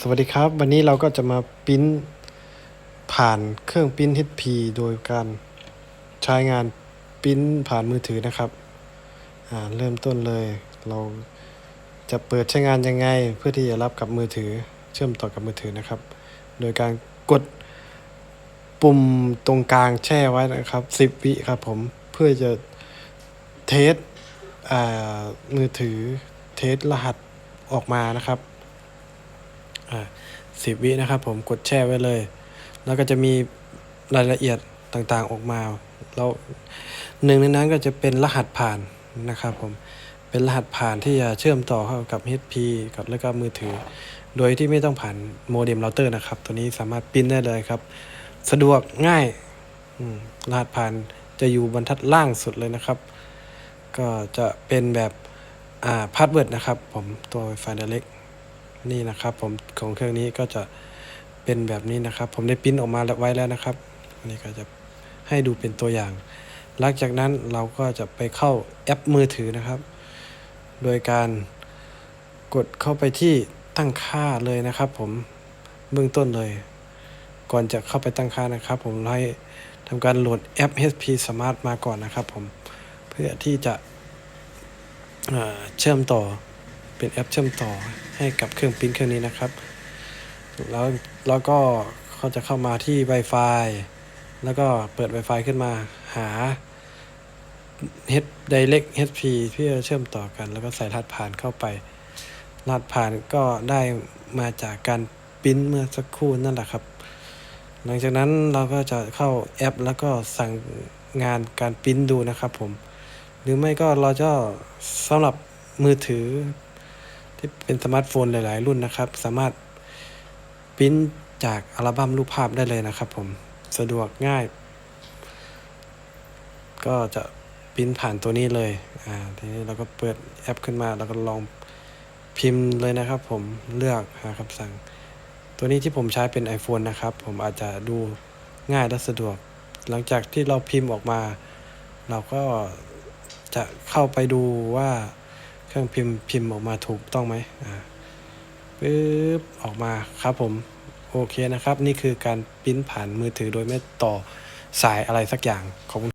สวัสดีครับ วันนี้เราก็จะมาปริ้นผ่านเครื่องปริ้น HP โดยการใช้งานปริ้นผ่านมือถือนะครับอ่าเริ่มต้นเลยเราจะเปิดใช้งานยังไง เพื่อที่จะรับกับมือถือเชื่อมต่อกับมือถือนะครับ โดยการกดปุ่มตรงกลางแช่ไว้นะครับ 10 วิครับผมเพื่อจะเทสอ่ามือถือเทสรหัสออกมานะครับ อ่าสิบวินะครับผมกดแช่ไว้เลย แล้วก็จะมีรายละเอียดต่างๆออกมาแล้วหนึ่งในนั้นก็จะเป็นรหัสผ่านนะครับผมเป็นรหัสผ่านที่จะเชื่อมต่อเข้ากับ HP กับแล้วก็มือถือ โดยที่ไม่ต้องผ่านโมเด็มเราเตอร์นะครับ ตัวนี้สามารถปิ้นได้เลยครับ สะดวกง่ายรหัสผ่านจะอยู่บรรทัดล่างสุดเลยนะครับ ก็จะเป็นแบบอ่าพาสเวิร์ดนะครับ ผมตัว Wi-Fi Direct นี่นะครับ ผมของเครื่องนี้ก็จะเป็นแบบนี้นะครับ ผมได้ปริ้นออกมาไว้แล้วนะครับอันนี้ก็จะให้ดูเป็นตัวอย่าง หลังจากนั้นเราก็จะไปเข้าแอปมือถือนะครับ โดยการกดเข้าไปที่ตั้งค่าเลยนะครับ ผมเบื้องต้นเลย ก่อนจะเข้าไปตั้งค่านะครับ ผมให้ทำการโหลดแอป HP Smart มาก่อนนะครับผมเพื่อที่จะเชื่อมต่อเป็นแอปเชื่อมต่อ ให้กับเครื่องปริ้นเครื่องนี้นะครับ แล้วแล้วก็เขาจะเข้ามาที่ Wi-Fi แล้วก็เปิด Wi-Fi ขึ้นมาหา H Direct HP เพื่อเชื่อมต่อกัน แล้วก็ใส่รหัสผ่านเข้าไปรหัสผ่านก็ได้มาจากการปริ้นเมื่อสักครู่นั่นแหละครับ หลังจากนั้นเราก็จะเข้าแอป แล้วก็สั่งงานการปริ้นดูนะครับผม หรือไม่ก็เราจะสำหรับมือถือ ที่เป็นสมาร์ทโฟนหลาย ๆ รุ่นนะครับ สามารถปริ้นจากอัลบั้มรูปภาพได้เลยนะครับ ผมสะดวกง่าย ก็จะปริ้นผ่านตัวนี้เลยอ่าทีนี้เราก็เปิดแอปขึ้นมาแล้วก็ลองพิมพ์เลยนะครับ ผมเลือกหาคำสั่ง ตัวนี้ที่ผมใช้เป็น iPhone นะครับ ผมอาจจะดูง่ายและสะดวก หลังจากที่เราพิมพ์ออกมา เราก็จะเข้าไปดูว่า เครื่องพิมพ์พิมพ์ออกมาถูกต้องไหมอ่าปึ๊บออกมาครับผมโอเคนะครับ นี่คือการพิมพ์ผ่านมือถือโดยไม่ต่อสายอะไรสักอย่างขอบคุณ